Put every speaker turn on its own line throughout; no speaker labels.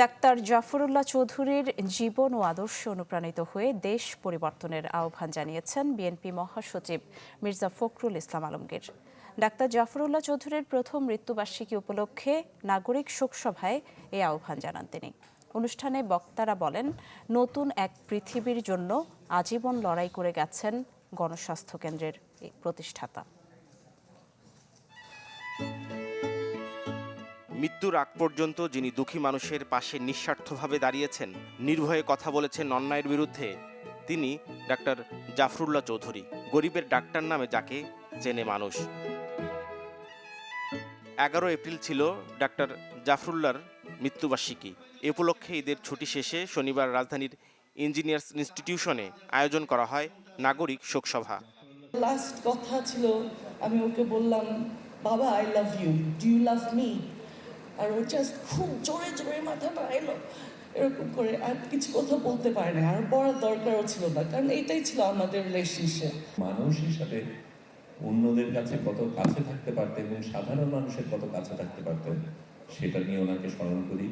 Doctor Zafrullah চৌধুরীর জীবন ও আদর্শ অনুপ্রাণিত হয়ে দেশ পরিবর্তনের আহ্বান জানিয়েছেন বিএনপি মহাসচিব মির্জা ফখরুল ইসলাম আলমগীর। ডাক্তার জাফরুল্লাহ চৌধুরীর প্রথম মৃত্যুবার্ষিকী উপলক্ষে নাগরিক শোকসভায় এই আহ্বান জানান তিনি। অনুষ্ঠানে বক্তারা বলেন, নতুন এক পৃথিবীর জন্য আজীবন লড়াই করে গেছেন গণস্বাস্থ্য কেন্দ্রের প্রতিষ্ঠাতা।
মৃত্যুর আগ পর্যন্ত যিনি দুঃখী মানুষের পাশে নিঃস্বার্থভাবে দাঁড়িয়েছেন, নির্ভয়ে কথা বলেছেন অন্যায়ের বিরুদ্ধে, তিনি ডাক্তার জাফরুল্লাহ চৌধুরী, গরিবের ডাক্তার নামে যাকে চেনে মানুষ। এগারো এপ্রিল ছিল ডাক্তার জাফরুল্লাহর মৃত্যুবার্ষিকী। এ উপলক্ষে ঈদের ছুটি শেষে শনিবার রাজধানীর ইঞ্জিনিয়ার্স ইনস্টিটিউশনে আয়োজন করা হয় নাগরিক শোকসভা।
লাস্ট কথা ছিল, আমি ওকে বললাম, বাবা I love you do you love me আর ও জাস্ট খুব জোরে জোরে মাথাটা এলো এরকম করে আর কিছু কথা বলতে পারে না। আর বলার দরকারও ছিল না কারণ এটাই ছিল আমাদের রিলেশনশিপ
মানুষ হিসাবে অন্যদের কাছে কত কাছে থাকতে পারতেন এবং সাধারণ মানুষের কত কাছে থাকতে পারতেন সেটা নিয়ে ওনাকে স্মরণ করি।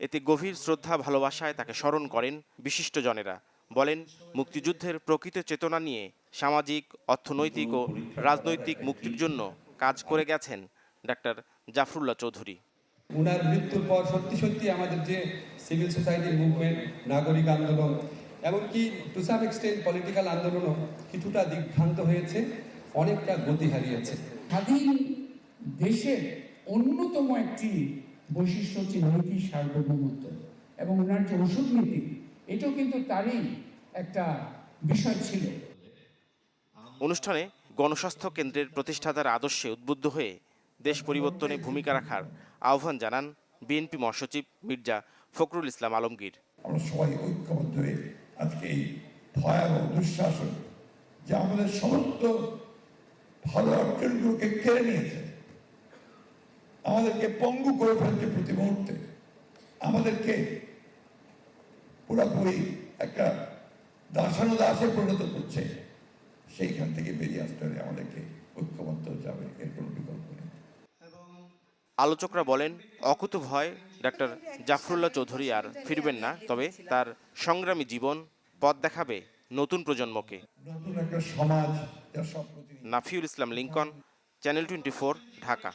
এতে গভীর শ্রদ্ধা ভালোবাসায় তাকে স্মরণ করেন বিশিষ্টজনেরা বলেন মুক্তিযুদ্ধের প্রকৃত চেতনা নিয়ে সামাজিক অর্থনৈতিক ও রাজনৈতিক মুক্তির জন্য কাজ করে গেছেন ডাক্তার জাফরুল্লাহ চৌধুরী।
উনার মৃত্যুর পর সত্যি সত্যি আমাদের যে সিভিল সোসাইটি মুভমেন্ট নাগরিক আন্দোলন এমনকি টু সাম এক্সটেন্ট পলিটিক্যাল আন্দোলনও কিছুটা দিগ্ভ্রান্ত হয়েছে অনেকটা গতি হারিয়েছে।
স্বাধীন দেশের অন্যতম একটি বৈশিষ্ট্য হচ্ছে নীতি সার্বভৌমত্ব এবং ওনার যে ওষুধ নীতি এটাও কিন্তু তারই একটা বিষয় ছিল।
অনুষ্ঠানে গণস্বাস্থ্য কেন্দ্রের প্রতিষ্ঠাতার আদর্শে উদ্বুদ্ধ হয়ে দেশ পরিবর্তনে ভূমিকা রাখার আহ্বান জানান বিএনপি মহাসচিব মির্জা ফখরুল ইসলাম আলমগীর।
আমরা সবাই ঐক্যবদ্ধ হয়ে আজকে এই ভয়াবহ দুঃশাসন, যা আমাদের সমস্ত ভালো অর্জনগুলোকে কেড়ে নিয়েছে, আমাদেরকে পঙ্গু করে ফেলছে প্রতি মুহূর্তে। আমাদেরকে পুরোপুরি একটা দাসানো দাসে পরিণত করছে, সেইখান থেকে বেরিয়ে আসতে হলে আমাদেরকে ঐক্যবদ্ধ হবে, এর কোনো বিকল্প নেই।
আলোচকরা বলেন অকুত ভয় ডাক্তার জাফরুল্লাহ চৌধুরী আর ফিরবেন না তবে তার সংগ্রামী জীবন পথ দেখাবে নতুন প্রজন্মকে। Nafiul Islam Lincoln channel twenty Dhaka.